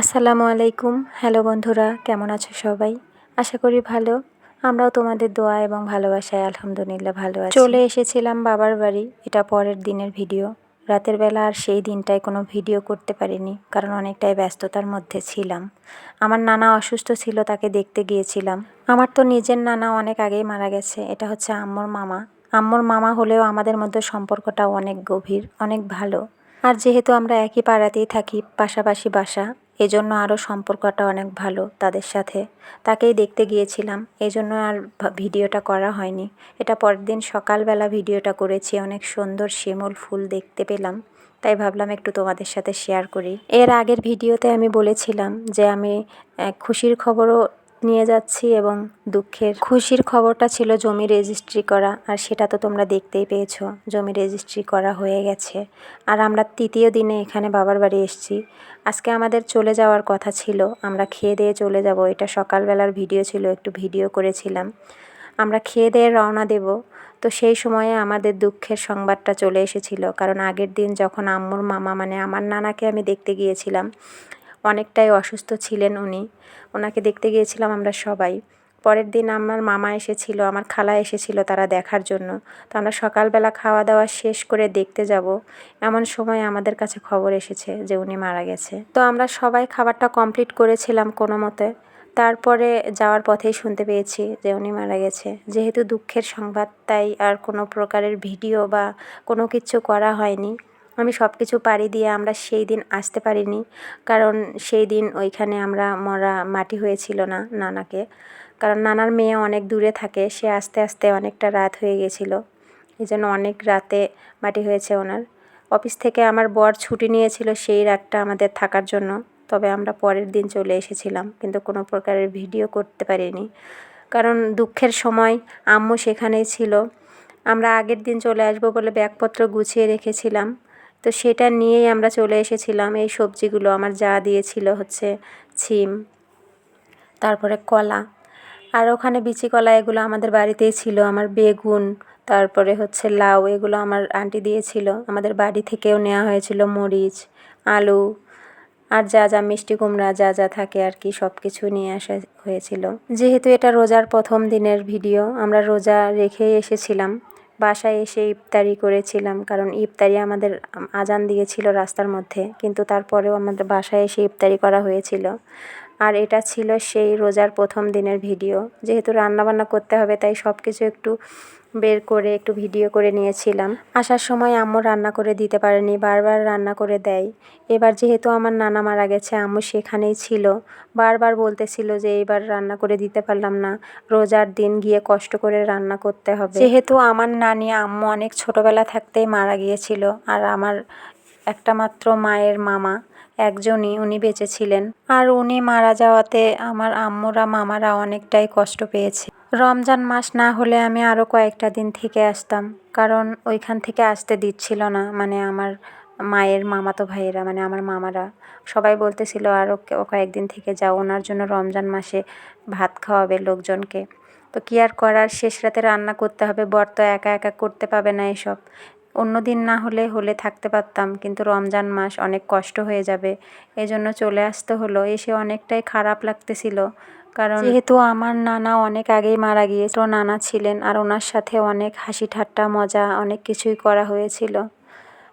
আসসালামু আলাইকুম। হ্যালো বন্ধুরা, কেমন আছো সবাই? আশা করি ভালো। আমরাও তোমাদের দোয়া এবং ভালোবাসায় আলহামদুলিল্লাহ ভালো আছি। চলে এসেছিলাম বাবার বাড়ি। এটা পরের দিনের ভিডিও। রাতের বেলা আর সেই দিনটায় কোনো ভিডিও করতে পারিনি, কারণ অনেকটাই ব্যস্ততার মধ্যে ছিলাম। আমার নানা অসুস্থ ছিল, তাকে দেখতে গিয়েছিলাম। আমার তো নিজের নানা অনেক আগেই মারা গেছে। এটা হচ্ছে আম্মুর মামা। আম্মুর মামা হলেও আমাদের মধ্যে সম্পর্কটা অনেক গভীর, অনেক ভালো। আর যেহেতু আমরা একই পাড়াতেই থাকি, পাশাপাশি বাসা এজন্য আরও সম্পর্কটা অনেক ভালো তাদের সাথে। তাকেই দেখতে গিয়েছিলাম এই জন্য আর ভিডিওটা করা হয়নি। এটা পরের দিন সকালবেলা ভিডিওটা করেছি, অনেক সুন্দর শিমুল ফুল দেখতে পেলাম। তাই ভাবলাম একটু তোমাদের সাথে শেয়ার করি। এর আগের ভিডিওতে আমি বলেছিলাম যে আমি খুশির খবরও নিয়ে যাচ্ছি এবং দুঃখের, খুশির খবরটা ছিল জমি রেজিস্ট্রি করা। আর সেটা তো তোমরা দেখতেই পেয়েছ, জমি রেজিস্ট্রি করা হয়ে গেছে। আর আমরা তৃতীয় দিনে এখানে বাবার বাড়ি এসেছি। আজকে আমাদের চলে যাওয়ার কথা ছিল। আমরা খেয়ে দিয়ে চলে যাব। এটা সকালবেলার ভিডিও ছিল, একটু ভিডিও করেছিলাম। আমরা খেয়ে দিয়ে রওনা দেব। তো সেই সময়ে আমাদের দুঃখের সংবাদটা চলে এসেছিল। কারণ আগের দিন যখন আম্মুর মামা মানে আমার নানাকে আমি দেখতে গিয়েছিলাম অনেকটাই অসুস্থ ছিলেন উনি। ওনাকে দেখতে গিয়েছিলাম আমরা সবাই। পরের দিন আমার মামা এসেছিল, আমার খালা এসেছিল তারা দেখার জন্য। তো আমরা সকালবেলা খাওয়া দাওয়া শেষ করে দেখতে যাব। এমন সময় আমাদের কাছে খবর এসেছে যে উনি মারা গেছে। তো আমরা সবাই খাবারটা কমপ্লিট করেছিলাম কোনো মতে। তারপরে যাওয়ার পথেই শুনতে পেয়েছি যে উনি মারা গেছে। যেহেতু দুঃখের সংবাদ, তাই আর কোনো প্রকারের ভিডিও বা কোনো কিছু করা হয়নি। আমি সব কিছু পাড়ি দিয়ে আমরা সেই দিন আসতে পারিনি। কারণ সেই দিন ওইখানে আমরা মরা মাটি হয়েছিল না নানাকে। কারণ নানার মেয়ে অনেক দূরে থাকে, সে আস্তে আস্তে অনেকটা রাত হয়ে গেছিল। এই জন্য অনেক রাতে মাটি হয়েছে ওনার। অফিস থেকে আমার বর ছুটি নিয়েছিল সেই রাতটা আমাদের থাকার জন্য। তবে আমরা পরের দিন চলে এসেছিলাম, কিন্তু কোনো প্রকারের ভিডিও করতে পারিনি। কারণ দুঃখের সময় আম্মু সেখানেই ছিল। আমরা আগের দিন চলে আসব বলে ব্যাগপত্র গুছিয়ে রেখেছিলাম। তো সেটা নিয়েই আমরা চলে এসেছিলাম। এই সবজিগুলো আমার যা দিয়েছিল হচ্ছে ছিম, তারপরে কলা, আর ওখানে বিচি কলা এগুলো আমাদের বাড়িতেই ছিল। আমার বেগুন, তারপরে হচ্ছে লাউ এগুলো আমার আন্টি দিয়েছিল। আমাদের বাড়ি থেকেও নেওয়া হয়েছিল মরিচ, আলু, আর যা যা মিষ্টি কুমড়া যা যা থাকে আর কি সব কিছু নিয়ে আসা হয়েছিল। যেহেতু এটা রোজার প্রথম দিনের ভিডিও, আমরা রোজা রেখেই এসেছিলাম। বাসায় এসে ইফতারি করেছিলাম, কারণ ইফতারি আমাদের আজান দিয়েছিল রাস্তার মধ্যে। কিন্তু তারপরেও আমাদের বাসায় এসে ইফতারি করা হয়েছিল। আর এটা ছিল সেই রোজার প্রথম দিনের ভিডিও। যেহেতু রান্নাবান্না করতে হবে, তাই সব কিছু একটু বের করে, একটু ভিডিও করে নিয়েছিলাম। আসার সময় আম্মু রান্না করে দিতে পারেনি, বারবার রান্না করে দেয়। এবার যেহেতু আমার নানা মারা গেছে, আম্মু সেখানেই ছিল। বারবার বলতেছিল যে এবার রান্না করে দিতে পারলাম না, রোজার দিন গিয়ে কষ্ট করে রান্না করতে হবে। যেহেতু আমার নানি, আম্মু অনেক ছোটোবেলা থাকতেই মারা গিয়েছিল, আর আমার একটা মাত্র মায়ের মামা। একজনই উনি বেঁচে ছিলেন আর উনি মারা যাওয়াতে আমার আম্মুরা, মামারা অনেকটাই কষ্ট পেয়েছে। রমজান মাস না হলে আমি আরও কয়েকটা দিন থেকে আসতাম। কারণ ওইখান থেকে আসতে দিচ্ছিল না। মানে আমার মায়ের মামাতো ভাইয়েরা মানে আমার মামারা। সবাই বলতেছিল আরও কয়েকদিন থেকে যাও। ওনার জন্য রমজান মাসে ভাত খাওয়াবে লোকজনকে। তো কী আর করার? শেষ রাতে রান্না করতে হবে। বর তো একা একা করতে পাবে না এসব। অন্য দিন না হলে হলে থাকতে পারতাম, কিন্তু রমজান মাস অনেক কষ্ট হয়ে যাবে। এজন্য চলে আসতে হলো, এসে অনেকটাই খারাপ লাগতেছিল। কারণ যেহেতু আমার নানা অনেক আগেই মারা গিয়েছিল, নানা ছিলেন আর ওনার সাথে অনেক হাসি ঠাট্টা, মজা, অনেক কিছুই করা হয়েছিল।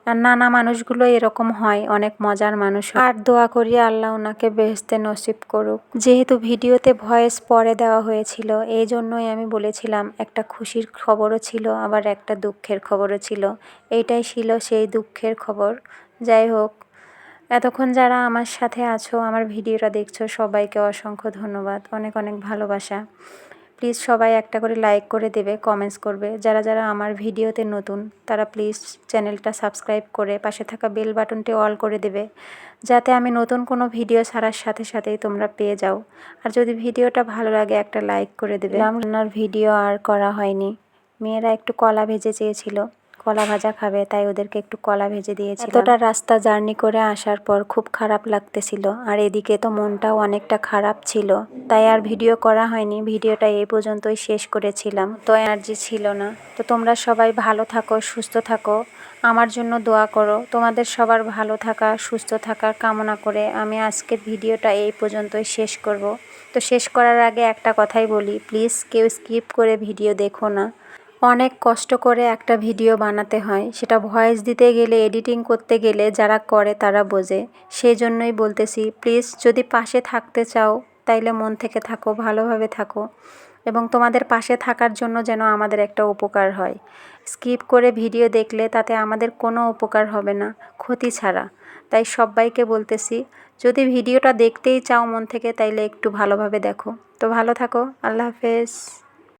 নানা মানুষগুলো এরকম হয়, অনেক মজার মানুষ আর দোয়া করি আল্লাহ ওনাকে বেহেস্তে নসিব করুক। যেহেতু ভিডিওতে ভয়েস পরে দেওয়া হয়েছিল, এই জন্যই আমি বলেছিলাম, একটা খুশির খবরও ছিল, আবার একটা দুঃখের খবরও ছিল। এইটাই ছিল সেই দুঃখের খবর। যাই হোক, এতক্ষণ যারা আমার সাথে আছো, আমার ভিডিওটা দেখছ, সবাইকে অসংখ্য ধন্যবাদ। অনেক অনেক ভালোবাসা। প্লিজ সবাই একটা করে লাইক করে দেবে কমেন্টস করবে। যারা যারা আমার ভিডিওতে নতুন, তারা প্লিজ চ্যানেলটা সাবস্ক্রাইব করে পাশে থাকা বেল বাটনটি অল করে দেবে। যাতে আমি নতুন কোনো ভিডিও ছাড়ার সাথে সাথেই তোমরা পেয়ে যাও। আর যদি ভিডিওটা ভালো লাগে, একটা লাইক করে দেবে। রান্নার ভিডিও আর করা হয়নি। মেয়েরা একটু কলা ভেজে চেয়েছিল। কলা ভাজা খাবে, তাই ওদেরকে একটু কলা ভেজে দিয়েছি এতটা রাস্তা জার্নি করে আসার পর খুব খারাপ লাগতেছিল, আর এদিকে তো মনটাও অনেকটা খারাপ ছিল। তাই আর ভিডিও করা হয়নি, ভিডিওটা এই পর্যন্তই শেষ করেছিলাম। তো এনার্জি ছিল না। তো তোমরা সবাই ভালো থাকো, সুস্থ থাকো। আমার জন্য দোয়া করো। তোমাদের সবার ভালো থাকা, সুস্থ থাকার কামনা করে আমি আজকের ভিডিওটা এই পর্যন্তই শেষ করব। তো শেষ করার আগে একটা কথাই বলি, প্লিজ কেউ স্কিপ করে ভিডিও দেখো না। অনেক কষ্ট করে একটা ভিডিও বানাতে হয়। সেটা ভয়েস দিতে গেলে, এডিটিং করতে গেলে যারা করে তারা বোঝে। সেই জন্যই বলতেছি, প্লিজ যদি পাশে থাকতে চাও, তাইলে মন থেকে থাকো, ভালোভাবে থাকো। এবং তোমাদের পাশে থাকার জন্য যেন আমাদের একটা উপকার হয়। স্কিপ করে ভিডিও দেখলে তাতে আমাদের কোনো উপকার হবে না, ক্ষতি ছাড়া। তাই সবাইকে বলতেছি, যদি ভিডিওটা দেখতেই চাও মন থেকে, তাইলে একটু ভালোভাবে দেখো। তো ভালো থাকো, আল্লাহ হাফেজ।